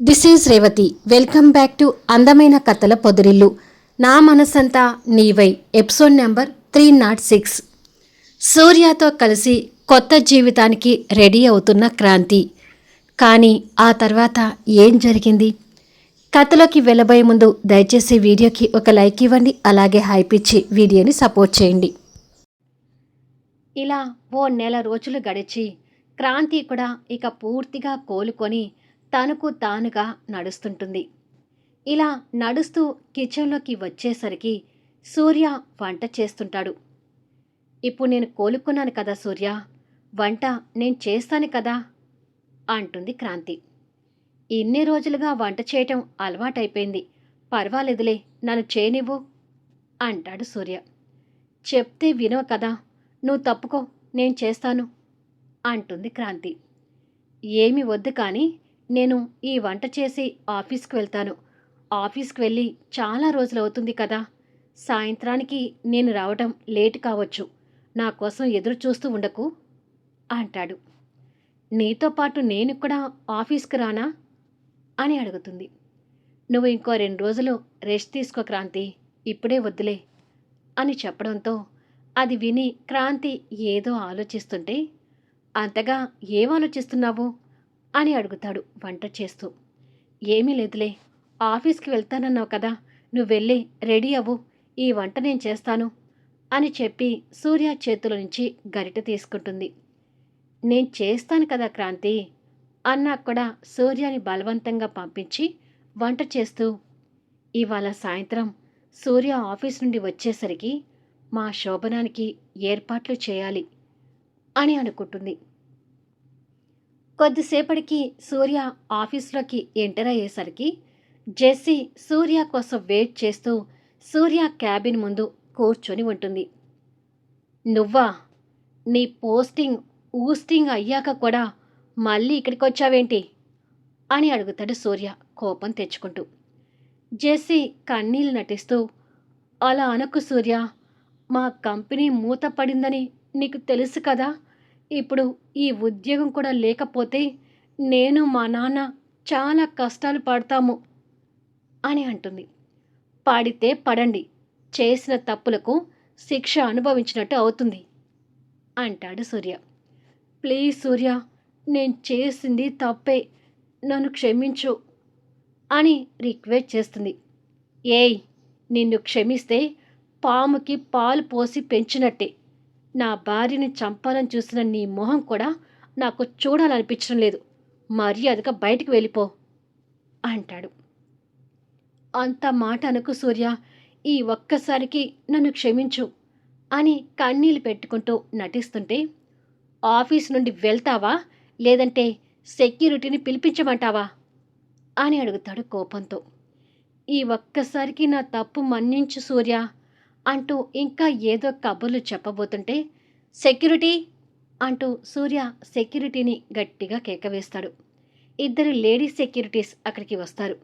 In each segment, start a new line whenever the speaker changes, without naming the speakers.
This is Revathi welcome back to అందమైన కథల పొదిరిల్లు నా మనసంతా నీవై episode number three nought six సూర్యతో కలిసి కొత్త జీవితానికి రెడీ అవుతున్న క్రాంతి. కానీ ఆ తర్వాత ఏం జరిగింది? కథలోకి వెళ్ళబోయే ముందు దయచేసి వీడియోకి ఒక లైక్ ఇవ్వండి అలాగే హైప్ ఇచ్చి వీడియోని సపోర్ట్ చేయండి. ఇలా ఓ నెల రోజులు గడిచి క్రాంతి కూడా ఇక పూర్తిగా కోలుకొని తనకు తానుగా నడుస్తుంటుంది. ఇలా నడుస్తూ కిచెన్లోకి వచ్చేసరికి సూర్య వంట చేస్తుంటాడు. ఇప్పుడు నేను కోలుకున్నాను కదా సూర్య వంట నేను చేస్తాను కదా? అంటుంది క్రాంతి. ఇన్ని రోజులుగా వంట చేయటం అలవాటైపోయింది. పర్వాలేదులే నన్ను చేయనివ్వు అంటాడు సూర్య. చెప్తే వినవు కదా నువ్వు తప్పుకో నేను చేస్తాను అంటుంది క్రాంతి. ఏమి వద్దు కానీ నేను ఈ వంట చేసి ఆఫీస్కి వెళ్తాను. ఆఫీస్కి వెళ్ళి చాలా రోజులు అవుతుంది కదా. సాయంత్రానికి నేను రావటం లేట్ కావచ్చు. నా కోసం ఎదురు చూస్తూ ఉండకు అంటాడు. నీతో పాటు నేను కూడా ఆఫీస్కి రానా? అని అడుగుతుంది. నువ్వు ఇంకో రెండు రోజులు రెస్ట్ తీసుకో క్రాంతి. ఇప్పుడే వద్దులే అని చెప్పడంతో అది విని క్రాంతి ఏదో ఆలోచిస్తుంటే అంతగా ఏం ఆలోచిస్తున్నావు? అని అడుగుతాడు వంట చేస్తూ. ఏమీ లేదులే ఆఫీస్కి వెళ్తానన్నావు కదా నువ్వు వెళ్ళి రెడీ అవ్వు ఈ వంట నేను చేస్తాను అని చెప్పి సూర్య చేతుల నుంచి గరిట తీసుకుంటుంది. నేను చేస్తాను కదా క్రాంతి అన్నా కూడా సూర్యని బలవంతంగా పంపించి వంట చేస్తూ. ఇవాళ సాయంత్రం సూర్య ఆఫీస్ నుండి వచ్చేసరికి మా శోభనానికి ఏర్పాట్లు చేయాలి అని అనుకుంటుంది. కొద్దిసేపటికి సూర్య ఆఫీస్లోకి ఎంటర్ అయ్యేసరికి జెస్సీ సూర్య కోసం వెయిట్ చేస్తూ సూర్య క్యాబిన్ ముందు కూర్చొని ఉంటుంది. నువ్వా? నీ పోస్టింగ్ ఊస్టింగ్ అయ్యాక కూడా మళ్ళీ ఇక్కడికి వచ్చావేంటి అని అడుగుతాడు సూర్య కోపం తెచ్చుకుంటూ. జెస్సీ కన్నీళ్ళు నటిస్తూ అలా అనకు సూర్య మా కంపెనీ మూతపడిందని నీకు తెలుసు కదా? ఇప్పుడు ఈ ఉద్యోగం కూడా లేకపోతే నేను మా నాన్న చాలా కష్టాలు పడతాము అని అంటుంది. పాడితే పడండి చేసిన తప్పులకు శిక్ష అనుభవించినట్టు అవుతుంది అంటాడు సూర్య. ప్లీజ్ సూర్య నేను చేసింది తప్పే నన్ను క్షమించు అని రిక్వెస్ట్ చేస్తుంది. ఏయ్ నిన్ను క్షమిస్తే పాముకి పాలు పోసి పెంచినట్టే నా భార్యని చంపాలని చూసిన నీ మొహం కూడా నాకు చూడాలనిపించడం లేదు. మర్యాదగా బయటికి వెళ్ళిపో అంటాడు. అంత మాట అనుకు సూర్య. ఈ ఒక్కసారికి నన్ను క్షమించు అని కన్నీళ్ళు పెట్టుకుంటూ నటిస్తుంటే ఆఫీస్ నుండి వెళ్తావా? లేదంటే సెక్యూరిటీని పిలిపించమంటావా? అని అడుగుతాడు కోపంతో. ఈ ఒక్కసారికి నా తప్పు మన్నించు సూర్య. అంటూ ఇంకా ఏదో కబుర్లు చెప్పబోతుంటే సెక్యూరిటీ అంటూ సూర్య సెక్యూరిటీని గట్టిగా కేకవేస్తాడు. ఇద్దరు లేడీ సెక్యూరిటీస్ అక్కడికి వస్తారు.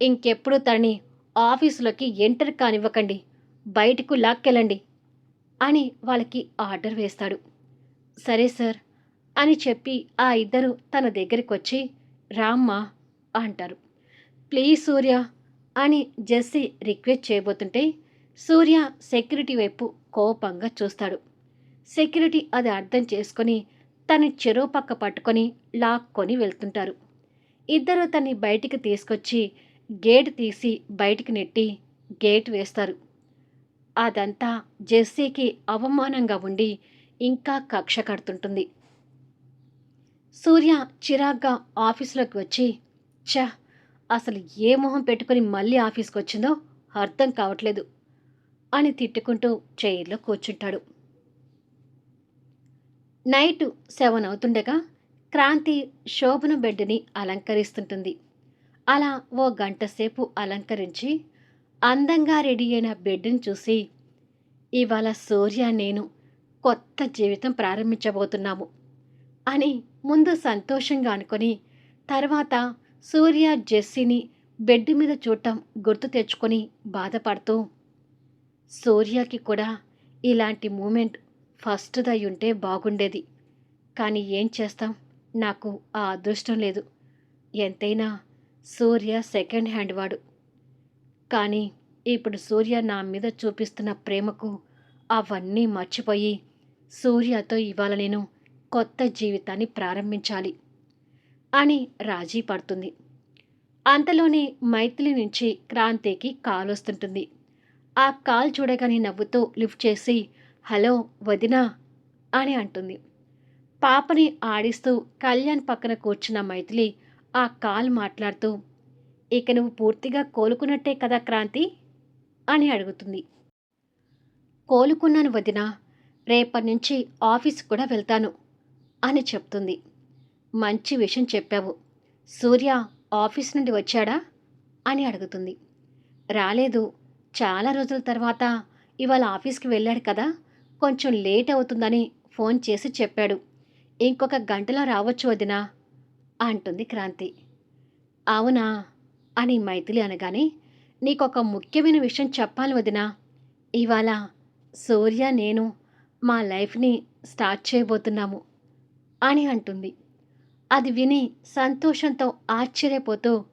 ఇంకెప్పుడు తనని ఆఫీసులోకి ఎంటర్ కానివ్వకండి బయటకు లాక్కెళ్ళండి అని వాళ్ళకి ఆర్డర్ వేస్తాడు. సరే సార్ అని చెప్పి ఆ ఇద్దరు తన దగ్గరికి వచ్చి రామ్మా అంటారు. ప్లీజ్ సూర్య అని జెస్సీ రిక్వెస్ట్ చేయబోతుంటే సూర్య సెక్యూరిటీ వైపు కోపంగా చూస్తాడు. సెక్యూరిటీ అది అర్థం చేసుకొని తన చెరువు పక్క పట్టుకొని లాక్కొని వెళ్తుంటారు. ఇద్దరు తన్ని బయటికి తీసుకొచ్చి గేట్ తీసి బయటికి నెట్టి గేట్ వేస్తారు. అదంతా జెస్సీకి అవమానంగా ఉండి ఇంకా కక్ష కడుతుంటుంది. సూర్య చిరాగ్గా ఆఫీసులోకి వచ్చి ఛ అసలు ఏ మొహం పెట్టుకుని మళ్ళీ ఆఫీస్కి వచ్చిందో అర్థం కావట్లేదు. అని తిట్టుకుంటూ చైర్లో కూర్చుంటాడు. నైట్ సెవెన్ అవుతుండగా క్రాంతి శోభన బెడ్ని అలంకరిస్తుంటుంది. అలా ఓ గంట సేపు అలంకరించి అందంగా రెడీ అయిన బెడ్ని చూసి ఇవాళ సూర్య నేను కొత్త జీవితం ప్రారంభించబోతున్నాము అని ముందు సంతోషంగా అనుకొని తర్వాత సూర్య జెస్సీని బెడ్ మీద చూడటం గుర్తు తెచ్చుకొని బాధపడుతూ సూర్యకి కూడా ఇలాంటి మూమెంట్ ఫస్ట్దై ఉంటే బాగుండేది. కానీ ఏం చేస్తాం? నాకు ఆ అదృష్టం లేదు. ఎంతైనా సూర్య సెకండ్ హ్యాండ్ వాడు. కానీ ఇప్పుడు సూర్య నా మీద చూపిస్తున్న ప్రేమకు అవన్నీ మర్చిపోయి సూర్యతో ఇవాళ నేను కొత్త జీవితాన్ని ప్రారంభించాలి అని రాజీ పడుతుంది. అంతలోనే మైథిలి నుంచి క్రాంతికి కాలు వస్తుంటుంది ఆ కాల్ చూడగానే నవ్వుతూ లిఫ్ట్ చేసి హలో వదినా అని అంటుంది. పాపని ఆడిస్తూ కళ్యాణ్ పక్కన కూర్చున్న మైథిలి ఆ కాల్ మాట్లాడుతూ ఇక నువ్వు పూర్తిగా కోలుకున్నట్టే కదా క్రాంతి అని అడుగుతుంది. కోలుకున్నాను వదిన రేపటి నుంచి ఆఫీస్ కూడా వెళ్తాను అని చెప్తుంది. మంచి విషయం చెప్పావు. సూర్య ఆఫీస్ నుండి వచ్చాడా? అని అడుగుతుంది. రాలేదు. చాలా రోజుల తర్వాత ఇవాళ ఆఫీస్కి వెళ్ళాడు కదా కొంచెం లేట్ అవుతుందని ఫోన్ చేసి చెప్పాడు. ఇంకొక గంటలో రావచ్చు వదినా అంటుంది క్రాంతి. అవునా? అని మైథిలి అనగానే నీకొక ముఖ్యమైన విషయం చెప్పాలి వదినా. ఇవాళ సూర్య నేను మా లైఫ్ని స్టార్ట్ చేయబోతున్నాము అని అంటుంది. అది విని సంతోషంతో ఆశ్చర్యపోతూ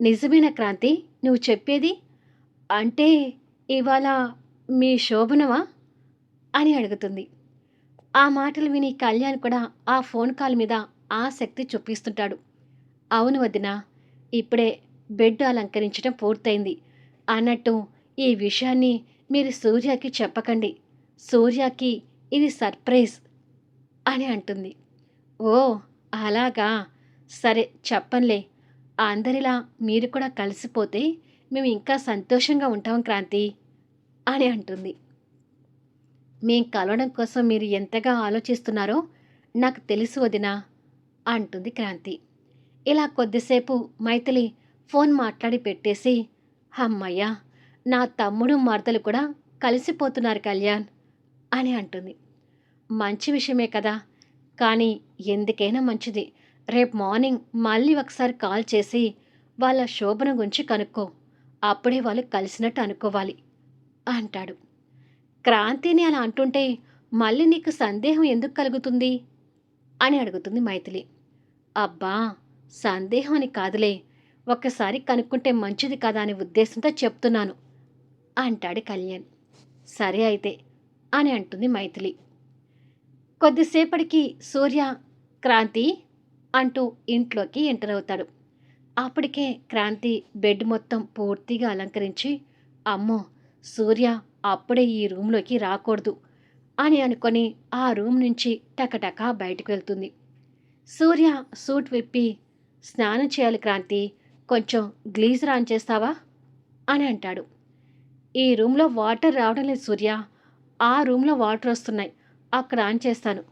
నిజమైన క్రాంతి? నువ్వు చెప్పేది అంటే ఇవాళ మీ శోభనమా? అని అడుగుతుంది. ఆ మాటలు విని కళ్యాణ్ కూడా ఆ ఫోన్ కాల్ మీద ఆసక్తి చూపిస్తుంటాడు. అవును వదిన ఇప్పుడే బెడ్ అలంకరించడం పూర్తయింది. అన్నట్టు ఈ విషయాన్ని మీరు సూర్యకి చెప్పకండి. సూర్యకి ఇది సర్ప్రైజ్ అని అంటుంది. ఓ అలాగా. సరే చెప్పంలే. అందరిలా మీరు కూడా కలిసిపోతే మేము ఇంకా సంతోషంగా ఉంటాం క్రాంతి అని అంటుంది. మేం కలవడం కోసం మీరు ఎంతగా ఆలోచిస్తున్నారో నాకు తెలుసు వదినా అంటుంది క్రాంతి. ఇలా కొద్దిసేపు మైథిలి ఫోన్ మాట్లాడి పెట్టేసి అమ్మయ్యా నా తమ్ముడు మరదలు కూడా కలిసిపోతున్నారు కళ్యాణ్ అని అంటుంది. మంచి విషయమే కదా కానీ ఎందుకైనా మంచిది. రేపు మార్నింగ్ మళ్ళీ ఒకసారి కాల్ చేసి వాళ్ళ శోభన గురించి కనుక్కో అప్పుడే వాళ్ళు కలిసినట్టు అనుకోవాలి అంటాడు. క్రాంతిని అలా అంటుంటే మళ్ళీ నీకు సందేహం ఎందుకు కలుగుతుంది? అని అడుగుతుంది మైథిలి. అబ్బా సందేహం అని కాదులే. ఒక్కసారి కనుక్కుంటే మంచిది కదా అనే ఉద్దేశంతో చెప్తున్నాను అంటాడు కళ్యాణ్. సరే అయితే అని అంటుంది మైథిలి. కొద్దిసేపటికి సూర్య క్రాంతి అంటూ ఇంట్లోకి ఎంటర్ అవుతాడు. అప్పటికే క్రాంతి బెడ్ మొత్తం పూర్తిగా అలంకరించి అమ్మో సూర్య అప్పుడే ఈ రూమ్లోకి రాకూడదు అని అనుకొని ఆ రూమ్ నుంచి టకటకా బయటకు వెళ్తుంది. సూర్య సూట్ విప్పి స్నానం చేయాలి క్రాంతి కొంచెం గ్లీజర్ ఆన్ చేస్తావా? అని అంటాడు. ఈ రూమ్లో వాటర్ రావడం లేదు సూర్య ఆ రూమ్లో వాటర్ వస్తున్నాయి అక్కడ ఆన్ చేస్తాను.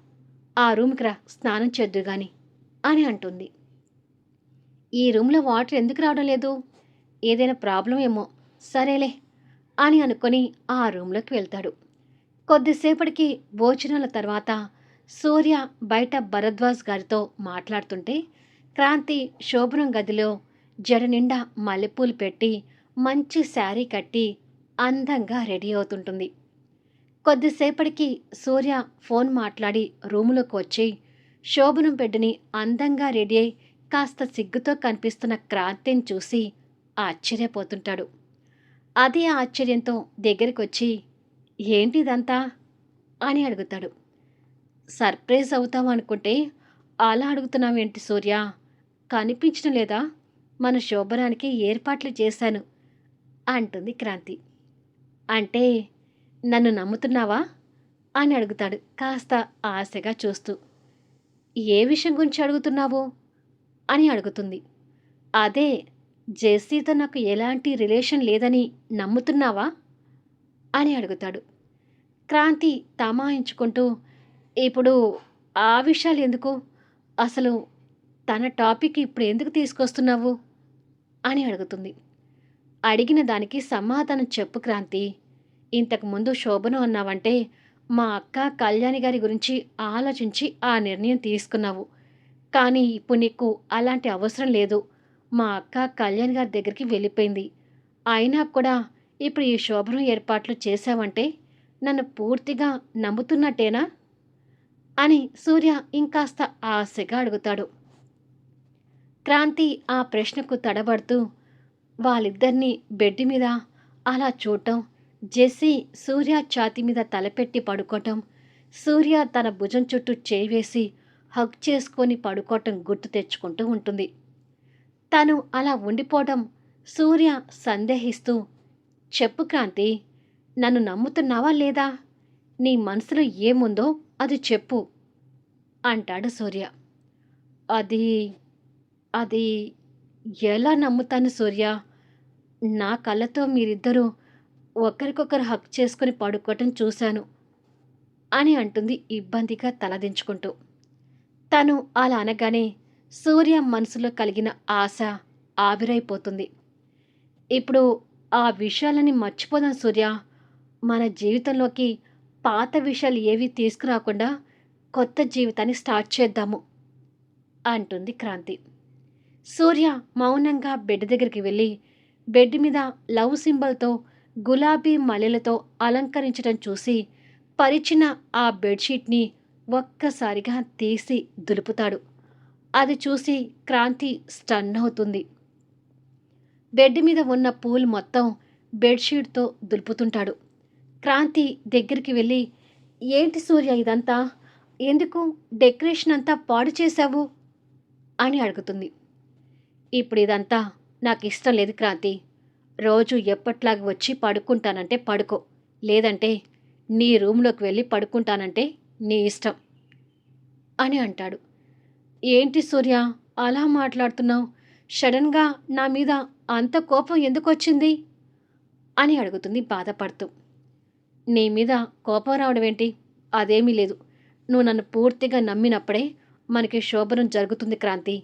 ఆ రూమ్కి రా స్నానం చేద్దు కానీ అని అంటుంది. ఈ రూమ్లో వాటర్ ఎందుకు రావడం లేదు? ఏదైనా ప్రాబ్లం ఏమో. సరేలే అని అనుకొని ఆ రూమ్లోకి వెళ్తాడు. కొద్దిసేపటికి భోజనాల తర్వాత సూర్య బయట భరద్వాజ్ గారితో మాట్లాడుతుంటే క్రాంతి శోభనం గదిలో జడ నిండా మల్లెపూలు పెట్టి మంచి శారీ కట్టి అందంగా రెడీ అవుతుంటుంది. కొద్దిసేపటికి సూర్య ఫోన్ మాట్లాడి రూములోకి వచ్చి శోభనం బిడ్డని అందంగా రెడీ అయి కాస్త సిగ్గుతో కనిపిస్తున్న క్రాంతిని చూసి ఆశ్చర్యపోతుంటాడు. అదే ఆశ్చర్యంతో దగ్గరికి వచ్చి ఏంటి ఇదంతా అని అడుగుతాడు. సర్ప్రైజ్ అవుతాం అనుకుంటే అలా అడుగుతున్నావేంటి సూర్య? కనిపించడం లేదా? మన శోభనానికి ఏర్పాట్లు చేశాను అంటుంది క్రాంతి. అంటే నన్ను నమ్ముతున్నావా? అని అడుగుతాడు కాస్త ఆశగా చూస్తూ. ఏ విషయం గురించి అడుగుతున్నావు? అని అడుగుతుంది. అదే జెస్సీతో నాకు ఎలాంటి రిలేషన్ లేదని నమ్ముతున్నావా? అని అడుగుతాడు. క్రాంతి తమాయించుకుంటూ ఇప్పుడు ఆ విషయాలు ఎందుకు? అసలు తన టాపిక్ ఇప్పుడు ఎందుకు తీసుకొస్తున్నావు? అని అడుగుతుంది. అడిగిన దానికి సమాధానం చెప్పు క్రాంతి. ఇంతకుముందు శోభను అన్నావంటే మా అక్క కళ్యాణి గారి గురించి ఆలోచించి ఆ నిర్ణయం తీసుకున్నావు. కానీ ఇప్పుడు నీకు అలాంటి అవసరం లేదు. మా అక్క కళ్యాణ్ గారి దగ్గరికి వెళ్ళిపోయింది. అయినా కూడా ఇప్పుడు ఈ శోభనం ఏర్పాట్లు చేశావంటే నన్ను పూర్తిగా నమ్ముతున్నట్టేనా? అని సూర్య ఇంకాస్త ఆశగా అడుగుతాడు. క్రాంతి ఆ ప్రశ్నకు తడబడుతూ వాళ్ళిద్దరినీ బెడ్ మీద అలా చూడటం జెస్సీ సూర్య ఛాతి మీద తలపెట్టి పడుకోవటం సూర్య తన భుజం చుట్టూ చేయి వేసి హగ్ చేసుకొని పడుకోవటం గుర్తు తెచ్చుకుంటూ ఉంటుంది. తను అలా ఉండిపోవడం సూర్య సందేహిస్తూ చెప్పు క్రాంతి నన్ను నమ్ముతున్నావా లేదా? నీ మనసులో ఏముందో అది చెప్పు అంటాడు సూర్య. అది అది ఎలా నమ్ముతాను సూర్య? నా కళ్ళతో మీరిద్దరూ ఒకరికొకరు హక్ చేసుకుని పడుకోవటం చూశాను అని అంటుంది ఇబ్బందిగా తలదించుకుంటూ. తను అలా అనగానే సూర్య మనసులో కలిగిన ఆశ ఆవిరైపోతుంది. ఇప్పుడు ఆ విషయాలని మర్చిపోదాం సూర్య. మన జీవితంలోకి పాత విషయాలు ఏవి తీసుకురాకుండా కొత్త జీవితాన్ని స్టార్ట్ చేద్దాము అంటుంది క్రాంతి. సూర్య మౌనంగా బెడ్ దగ్గరికి వెళ్ళి బెడ్ మీద లవ్ సింబల్తో గులాబీ మల్లెలతో అలంకరించడం చూసి పరిచిన ఆ బెడ్షీట్ని ఒక్కసారిగా తీసి దులుపుతాడు. అది చూసి క్రాంతి స్టన్ అవుతుంది. బెడ్ మీద ఉన్న పూల్ మొత్తం బెడ్షీట్తో దులుపుతుంటాడు. క్రాంతి దగ్గరికి వెళ్ళి ఏంటి సూర్య ఇదంతా? ఎందుకు డెకరేషన్ అంతా పాడు చేశావు? అని అడుగుతుంది. ఇప్పుడు ఇదంతా నాకు ఇష్టం లేదు క్రాంతి. రోజు ఎప్పట్లాగా వచ్చి పడుకుంటానంటే పడుకో. లేదంటే నీ రూమ్లోకి వెళ్ళి పడుకుంటానంటే నీ ఇష్టం అని అంటాడు. ఏంటి సూర్య అలా మాట్లాడుతున్నావు? సడన్గా నా మీద అంత కోపం ఎందుకు వచ్చింది అని అడుగుతుంది బాధపడుతూ. నీ మీద కోపం రావడం ఏంటి? అదేమీ లేదు. నువ్వు నన్ను పూర్తిగా నమ్మినప్పుడే మనకి శోభనం జరుగుతుంది క్రాంతి.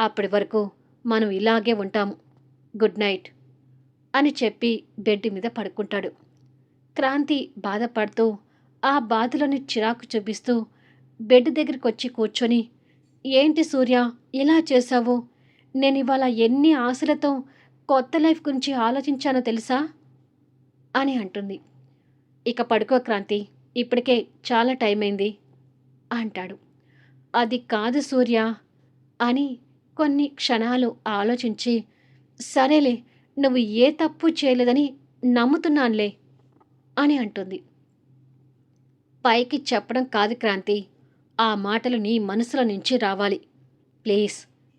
అప్పటి వరకు మనం ఇలాగే ఉంటాము. గుడ్ నైట్ అని చెప్పి బెడ్ మీద పడుకుంటాడు. క్రాంతి బాధపడుతూ ఆ బాధలోని చిరాకు చూపిస్తూ బెడ్ దగ్గరికి వచ్చి కూర్చొని ఏంటి సూర్య ఇలా చేశావు? నేను ఇవాళ ఎన్ని ఆశలతో కొత్త లైఫ్ గురించి ఆలోచించానో తెలుసా? అని అంటుంది. ఇక పడుకో క్రాంతి ఇప్పటికే చాలా టైం అయింది అంటాడు. అది కాదు సూర్య అని కొన్ని క్షణాలు ఆలోచించి సరేలే నువ్వు ఏ తప్పు చేయలేదని నమ్ముతున్నానులే అని అంటుంది. పైకి చెప్పడం కాదు క్రాంతి. ఆ మాటలు నీ మనసులో నుంచి రావాలి. ప్లీజ్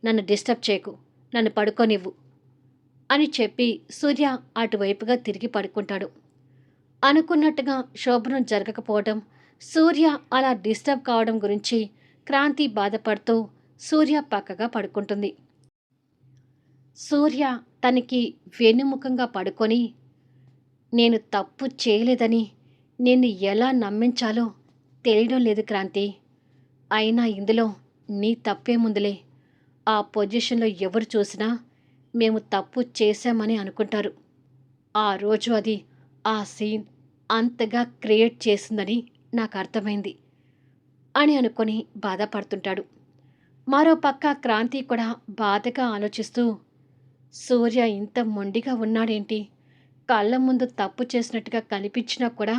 నన్ను డిస్టర్బ్ చేయకు. నన్ను పడుకోనివ్వు. అని చెప్పి సూర్య అటువైపుగా తిరిగి పడుకుంటాడు. అనుకున్నట్టుగా శోభనం జరగకపోవడం సూర్య అలా డిస్టర్బ్ కావడం గురించి క్రాంతి బాధపడుతూ సూర్య పక్కగా పడుకుంటుంది. సూర్య తనకి వెన్నుముఖంగా పడుకొని నేను తప్పు చేయలేదని నిన్ను ఎలా నమ్మించాలో తెలియడం లేదు క్రాంతి. అయినా ఇందులో నీ తప్పేముందులే. ఆ పొజిషన్లో ఎవరు చూసినా మేము తప్పు చేశామని అనుకుంటారు. ఆ రోజు అది ఆ సీన్ అంతగా క్రియేట్ చేసిందని నాకు అర్థమైంది అని అనుకొని బాధపడుతుంటాడు. మరో పక్క క్రాంతి కూడా బాధగా ఆలోచిస్తూ సూర్య ఇంత మొండిగా ఉన్నాడేంటి? కళ్ళ ముందు తప్పు చేసినట్టుగా కనిపించినా కూడా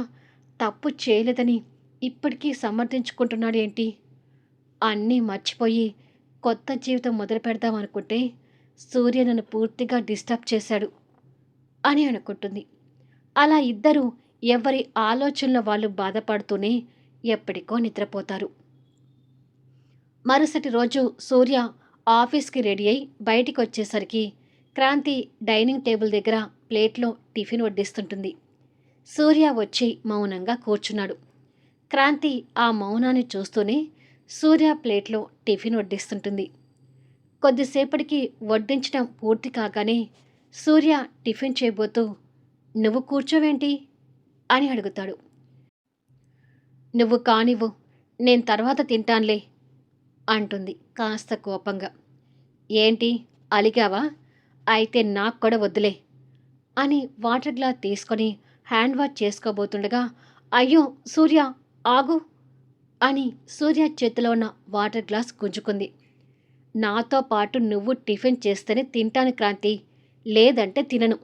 తప్పు చేయలేదని ఇప్పటికీ సమర్థించుకుంటున్నాడు ఏంటి? అన్నీ మర్చిపోయి కొత్త జీవితం మొదలు పెడదాం అనుకుంటే సూర్య నన్ను పూర్తిగా డిస్టర్బ్ చేశాడు అని అనుకుంటుంది. అలా ఇద్దరు ఎవరి ఆలోచనల వాళ్ళు బాధపడుతూనే ఎప్పటికో నిద్రపోతారు. మరుసటి రోజు సూర్య ఆఫీస్కి రెడీ అయి బయటికి వచ్చేసరికి క్రాంతి డైనింగ్ టేబుల్ దగ్గర ప్లేట్లో టిఫిన్ వడ్డిస్తుంటుంది. సూర్య వచ్చి మౌనంగా కూర్చున్నాడు. క్రాంతి ఆ మౌనాన్ని చూస్తూనే సూర్య ప్లేట్లో టిఫిన్ వడ్డిస్తుంటుంది. కొద్దిసేపటికి వడ్డించడం పూర్తి కాగానే సూర్య టిఫిన్ చేయబోతూ నువ్వు కూర్చోవేంటి? అని అడుగుతాడు. నువ్వు కానివ్వు నేను తర్వాత తింటానులే అంటుంది కాస్త కోపంగా. ఏంటి అలిగావా? అయితే నాకు కూడా వద్దులే అని వాటర్ గ్లాస్ తీసుకొని హ్యాండ్ వాష్ చేసుకోబోతుండగా అయ్యో సూర్య ఆగు! అని సూర్య చేతిలో ఉన్న వాటర్ గ్లాస్ గుంజుకుంది. నాతో పాటు నువ్వు టిఫిన్ చేస్తేనే తింటాను క్రాంతి లేదంటే తినను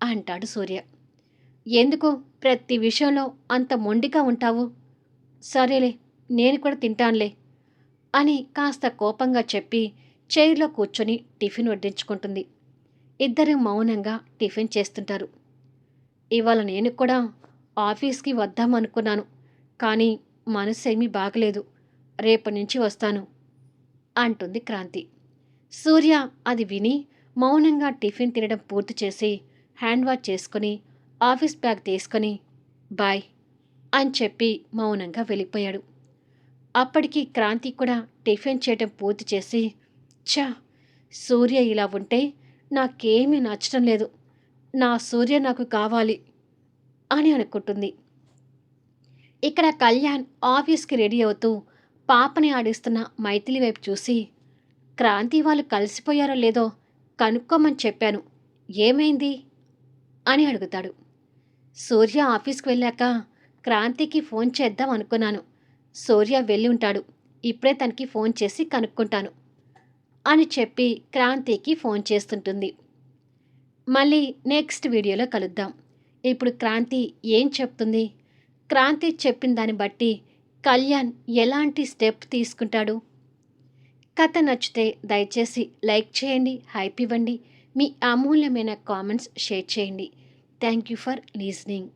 అంటాడు సూర్య. ఎందుకు? ప్రతి విషయంలో అంత మొండిగా ఉంటావు. సరేలే నేను కూడా తింటానులే అని కాస్త కోపంగా చెప్పి చైర్లో కూర్చొని టిఫిన్ వడ్డించుకుంటుంది. ఇద్దరు మౌనంగా టిఫిన్ చేస్తుంటారు. ఇవాళ నేను కూడా ఆఫీస్కి వద్దామనుకున్నాను కానీ మనసు ఏమీ బాగలేదు. రేపటి నుంచి వస్తాను అంటుంది క్రాంతి. సూర్య అది విని మౌనంగా టిఫిన్ తినడం పూర్తి చేసి హ్యాండ్ వాష్ చేసుకుని ఆఫీస్ బ్యాగ్ తీసుకొని బాయ్ అని చెప్పి మౌనంగా వెళ్ళిపోయాడు. అప్పటికి క్రాంతి కూడా టిఫిన్ చేయడం పూర్తి చేసి ఛా! సూర్య ఇలా ఉంటే నాకేమీ నచ్చడం లేదు. నా సూర్య నాకు కావాలి అని అనుకుంటుంది. ఇక్కడ కళ్యాణ్ ఆఫీస్కి రెడీ అవుతూ పాపని ఆడిస్తున్న మైథిలి వైపు చూసి క్రాంతి వాళ్ళు కలిసిపోయారో లేదో కనుక్కోమని చెప్పాను. ఏమైంది? అని అడుగుతాడు. సూర్య ఆఫీస్కి వెళ్ళాక క్రాంతికి ఫోన్ చేద్దాం అనుకున్నాను. సూర్య వెళ్ళి ఉంటాడు. ఇప్పుడే తనకి ఫోన్ చేసి కనుక్కుంటాను అని చెప్పి క్రాంతికి ఫోన్ చేస్తుంటుంది. మళ్ళీ నెక్స్ట్ వీడియోలో కలుద్దాం. ఇప్పుడు క్రాంతి ఏం చెప్తుంది? క్రాంతి చెప్పిన దాన్ని బట్టి కళ్యాణ్ ఎలాంటి స్టెప్ తీసుకుంటాడు? కథ నచ్చితే దయచేసి లైక్ చేయండి హైప్ ఇవ్వండి. మీ అమూల్యమైన కామెంట్స్ షేర్ చేయండి. Thank you for listening.